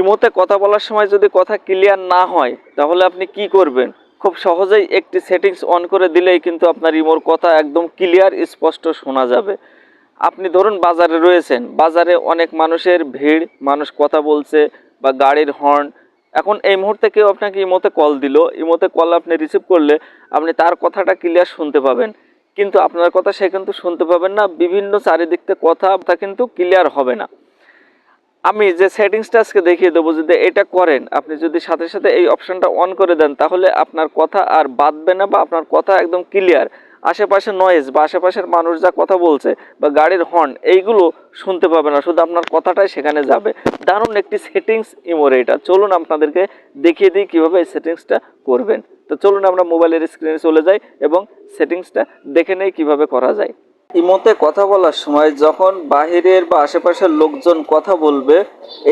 ইমোতে কথা বলার সময় যদি কথা ক্লিয়ার না হয়, তাহলে আপনি কি করবেন? খুব সহজেই একটি সেটিংস অন করে দিলেই কিন্তু আপনার ইমোর কথা একদম ক্লিয়ার স্পষ্ট শোনা যাবে। আপনি ধরুন বাজারে রয়েছেন, বাজারে অনেক মানুষের ভিড়, মানুষ কথা বলছে বা গাড়ির হর্ন এখন এই মুহূর্তে কেউ আপনাকে ইমোতে কল দিল ইমোতে কল আপনি রিসিভ করলে আপনি তার কথাটা ক্লিয়ার শুনতে পাবেন। কিন্তু আপনার কথা সে কিন্তু শুনতে পাবেন না, বিভিন্ন চারিদিক থেকে কথা, তা কিন্তু ক্লিয়ার হবে না। আমি যে সেটিংসটা আজকে দেখিয়ে দেবো, যদি এটা করেন, আপনি যদি সাথে সাথে এই অপশনটা অন করে দেন, তাহলে আপনার কথা আর বাদবে না বা আপনার কথা একদম ক্লিয়ার আশেপাশে নয়েজ বা আশেপাশের মানুষ যা কথা বলছে বা গাড়ির হর্ন এইগুলো শুনতে পাবে না, শুধু আপনার কথাটাই সেখানে যাবে। দারুণ একটি সেটিংস ইমোর এটা চলুন আপনাদেরকে দেখিয়ে দিই কীভাবে এই সেটিংসটা করবেন। তো চলুন আমরা মোবাইলের স্ক্রিনে চলে যাই এবং সেটিংসটা দেখে নেই কীভাবে করা যায়। ইমোতে কথা বলার সময় যখন বাহিরের বা আশেপাশের লোকজন কথা বলবে,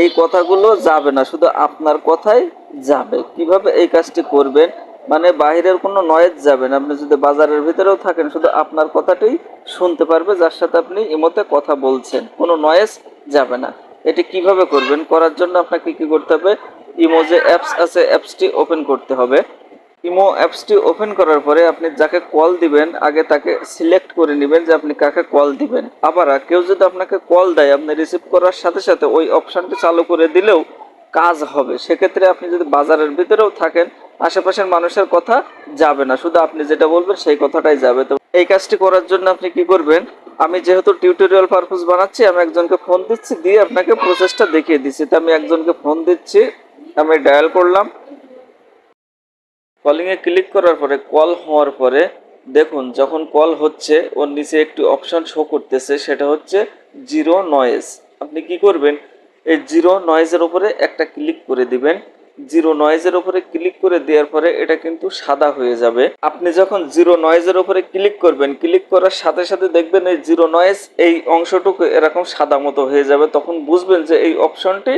এই কথাগুলো যাবে না, শুধু আপনার কথাই যাবে। কীভাবে এই কাজটি করবেন? মানে বাহিরের কোনো নয়েজ যাবে না। আপনি যদি বাজারের ভিতরেও থাকেন, শুধু আপনার কথাটাই শুনতে পারবে, যার সাথে আপনি ইমোতে কথা বলছেন। কোনো নয়েজ যাবে না। এটি কীভাবে করবেন? করার জন্য আপনাকে কি করতে হবে? ইমো যে অ্যাপস আছে অ্যাপসটি ওপেন করতে হবে। ইমো অ্যাপসটি ওপেন করার পরে আপনি যাকে কল দিবেন, আগে তাকে সিলেক্ট করে নেবেন যে আপনি কাকে কল দিবেন। আবার কেউ যদি আপনাকে কল দেয়, আপনি রিসিভ করার সাথে সাথে ওই অপশনটি চালু করে দিলেও কাজ হবে। সেক্ষেত্রে আপনি যদি বাজারের ভিতরেও থাকেন, আশেপাশের মানুষের কথা যাবে না। শুধু আপনি যেটা বলবেন, সেই কথাটাই যাবে। তো এই কাজটি করার জন্য আপনি কি করবেন, আমি যেহেতু টিউটোরিয়াল পারপোজ বানাচ্ছি, আমি একজনকে ফোন দিচ্ছি, দিয়ে আপনাকে প্রসেসটা দেখিয়ে দিচ্ছি। তো আমি একজনকে ফোন দিচ্ছি, আমি ডায়াল করলাম। কলিংয়ে ক্লিক করার পরে কল হওয়ার পরে দেখুন, যখন কল হচ্ছে, ওর নিচে একটি অপশন শো করতেছে, সেটা হচ্ছে জিরো নয়েজ আপনি কি করবেন? এই জিরো নয়েজের উপরে একটা ক্লিক করে দিবেন। জিরো নয়েজের উপরে ক্লিক করে দেওয়ার পরে এটা কিন্তু সাদা হয়ে যাবে। আপনি যখন জিরো নয়েজের উপরে ক্লিক করবেন ক্লিক করার সাথে সাথে দেখবেন এই জিরো নয়েজ এই অংশটুকু এরকম সাদা মতো হয়ে যাবে। তখন বুঝবেন যে এই অপশনটি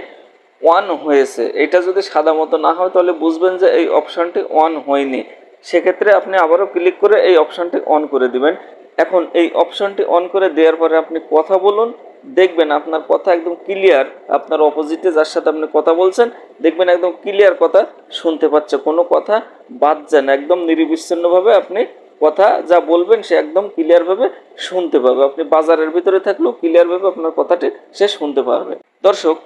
ওয়ান হয়েছে। এটা যদি সাদা মতো না হয়, তাহলে বুঝবেন যে এই অপশানটি অন হয়নি। সেক্ষেত্রে আপনি আবারও ক্লিক করে এই অপশানটি অন করে দিবেন। এখন এই অপশানটি অন করে দেওয়ার পরে আপনি কথা বলুন। দেখবেন আপনার কথা একদম ক্লিয়ার আপনার অপোজিটে যার সাথে আপনি কথা বলছেন, দেখবেন একদম ক্লিয়ার কথা শুনতে পাচ্ছে। কোনো কথা বাদ যায় না। একদম নিরবিচ্ছিন্নভাবে আপনি কথা যা বলবেন, সে একদম ক্লিয়ারভাবে শুনতে পাবে। আপনি বাজারের ভিতরে থাকলেও ক্লিয়ারভাবে আপনার কথাটি সে শুনতে পারবে। দর্শক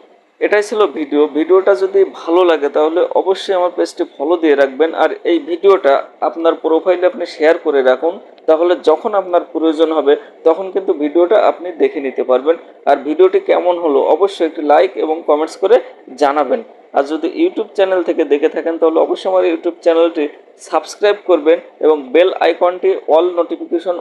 এটাই ছিল ভিডিও। ভিডিওটা যদি ভালো লাগে তাহলে অবশ্যই আমার পেজটি ফলো দিয়ে রাখবেন। আর এই ভিডিওটা আপনার প্রোফাইলে আপনি শেয়ার করে রাখুন। তাহলে যখন আপনার প্রয়োজন হবে, তখন কিন্তু ভিডিওটা আপনি দেখে নিতে পারবেন। আর ভিডিওটি কেমন হলো অবশ্যই একটি লাইক এবং কমেন্টস করে জানাবেন। আর যদি ইউটিউব চ্যানেল থেকে দেখে থাকেন, তাহলে অবশ্যই আমার ইউটিউব চ্যানেলটি সাবস্ক্রাইব করবেন এবং বেল আইকনটি অল নোটিফিকেশন